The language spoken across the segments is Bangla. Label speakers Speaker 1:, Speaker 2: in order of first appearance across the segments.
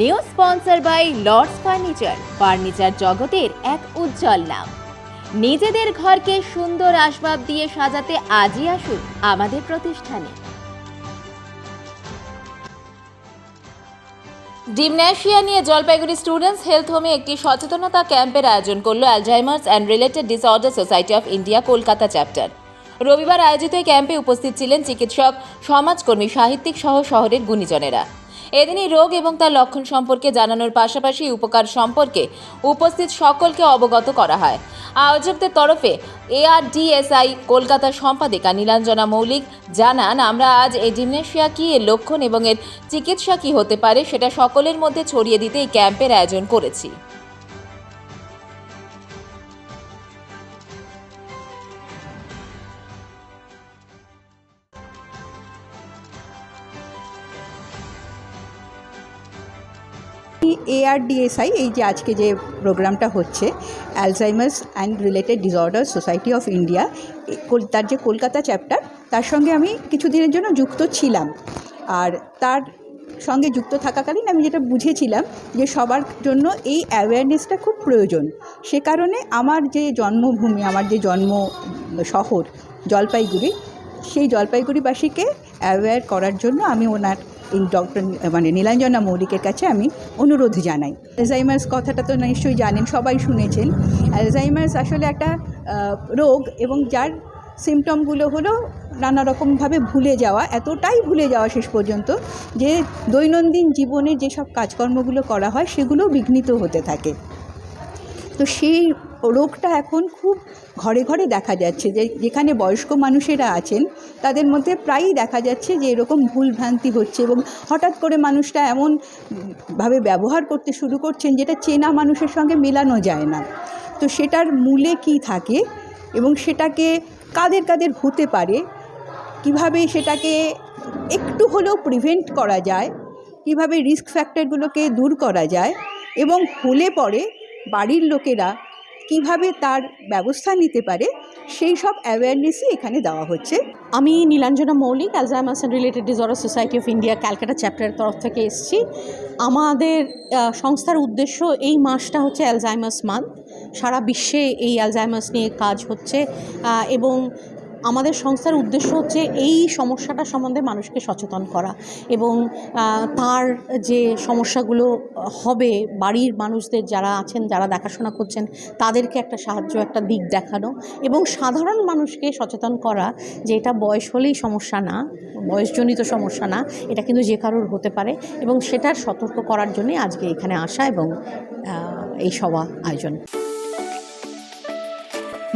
Speaker 1: New sponsor by Lords furniture. Furniture জগতের এক উজ্জ্বল নাম। নিজেদের ঘরকে সুন্দর আসবাব দিয়ে সাজাতে আজই আসুন আমাদের প্রতিষ্ঠানে। ডিমন্যাশিয়া নিয়ে জলপাইগুড়ি স্টুডেন্টস হেলথ হোমে একটি সচেতনতা ক্যাম্পের আয়োজন করল Alzheimer's and related disorder society of India, Kolkata chapter. রবিবার আয়োজিত ক্যাম্পে উপস্থিত ছিলেন চিকিৎসক, সমাজকর্মী, সাহিত্যিক সহ শহরের গুণীজনেরা। এদিনই রোগ এবং তার লক্ষণ সম্পর্কে জানানোর পাশাপাশি উপকার সম্পর্কে উপস্থিত সকলকে অবগত করা হয়। আয়োজকদের তরফে এআরডিএসআই কলকাতা সম্পাদিকা নীলাঞ্জনা মৌলিক জানান, আমরা আজ এই জিমনেশিয়া কী, এর লক্ষণ এবং এর চিকিৎসা কী হতে পারে সেটা সকলের মধ্যে ছড়িয়ে দিতে এই ক্যাম্পের আয়োজন করেছি।
Speaker 2: এআরডিএসআই এই যে আজকে যে প্রোগ্রামটা হচ্ছে Alzheimer's and related disorder society of India তার যে কলকাতা চ্যাপ্টার তার সঙ্গে আমি কিছুদিনের জন্য যুক্ত ছিলাম। আর তার সঙ্গে যুক্ত থাকাকালীন আমি যেটা বুঝেছিলাম যে সবার জন্য এই অ্যাওয়ারনেসটা খুব প্রয়োজন। সে কারণে আমার যে জন্মভূমি, আমার যে জন্ম শহর জলপাইগুড়ি, সেই জলপাইগুড়িবাসীকে অ্যাওয়্যার করার জন্য আমি ওনার ডক্টর মানে নীলাঞ্জনা মৌলিকের কাছে আমি অনুরোধ জানাই। অ্যালজাইমার্স কথাটা তো নিশ্চয়ই জানেন, সবাই শুনেছেন। অ্যালজাইমার্স আসলে একটা রোগ এবং যার সিমটমগুলো হলো নানা রকমভাবে ভুলে যাওয়া, এতটাই ভুলে যাওয়া শেষ পর্যন্ত যে দৈনন্দিন জীবনে যেসব কাজকর্মগুলো করা হয় সেগুলো বিঘ্নিত হতে থাকে। তো সেই রোগটা এখন খুব ঘরে ঘরে দেখা যাচ্ছে যে যেখানে বয়স্ক মানুষেরা আছেন, তাদের মধ্যে প্রায়ই দেখা যাচ্ছে যে এরকম ভুলভ্রান্তি হচ্ছে এবং হঠাৎ করে মানুষটা এমনভাবে ব্যবহার করতে শুরু করছেন যেটা চেনা মানুষের সঙ্গে মেলানো যায় না। তো সেটার মূলে কি থাকে এবং সেটাকে কাদের কাদের হতে পারে, কীভাবে সেটাকে একটু হলেও প্রিভেন্ট করা যায়, কীভাবে রিস্ক ফ্যাক্টরগুলোকে দূর করা যায় এবং হলে পরে বাড়ির লোকেরা কীভাবে তার ব্যবস্থা নিতে পারে, সেই সব অ্যাওয়ারনেসই এখানে দেওয়া হচ্ছে।
Speaker 3: আমি Nilanjana Moulik Alzheimer's and related disorder society of India Calcutta চ্যাপ্টারের তরফ থেকে এসেছি। আমাদের সংস্থার উদ্দেশ্য এই মাসটা হচ্ছে অ্যালজাইমার্স মান্থ সারা বিশ্বে এই অ্যালজাইমার্স নিয়ে কাজ হচ্ছে এবং আমাদের সংস্থার উদ্দেশ্য হচ্ছে এই সমস্যাটা সম্বন্ধে মানুষকে সচেতন করা এবং তার যে সমস্যাগুলো হবে বাড়ির মানুষদের যারা আছেন, যারা দেখাশোনা করছেন, তাদেরকে একটা সাহায্য, একটা দিক দেখানো এবং সাধারণ মানুষকে সচেতন করা যে এটা বয়স হলেই সমস্যা না, বয়সজনিত সমস্যা না, এটা কিন্তু যে কারোর হতে পারে এবং সেটার সতর্ক করার জন্যই আজকে এখানে আসা এবং এই সভা আয়োজন।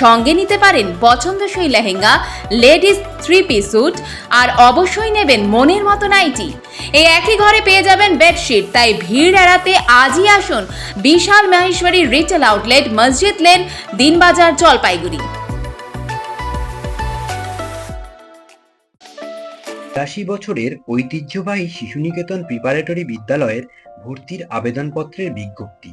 Speaker 1: সঙ্গে নিতে পারেন পছন্দসই lehenga, ladies three piece suit আর অবশ্যই নেবেন মনের মতো নাইটি। এই একই ঘরে পেয়ে যাবেন বেডশিট তাই ভিড় এড়াতে আজই আসুন বিশাল Maheshwari retail outlet Masjid lane, Dinbazar Jalpaiguri.
Speaker 4: বিরাশি বছরের ঐতিহ্যবাহী শিশুনিকেতন প্রিপারেটরি বিদ্যালয়ের ভর্তির আবেদনপত্রের বিজ্ঞপ্তি।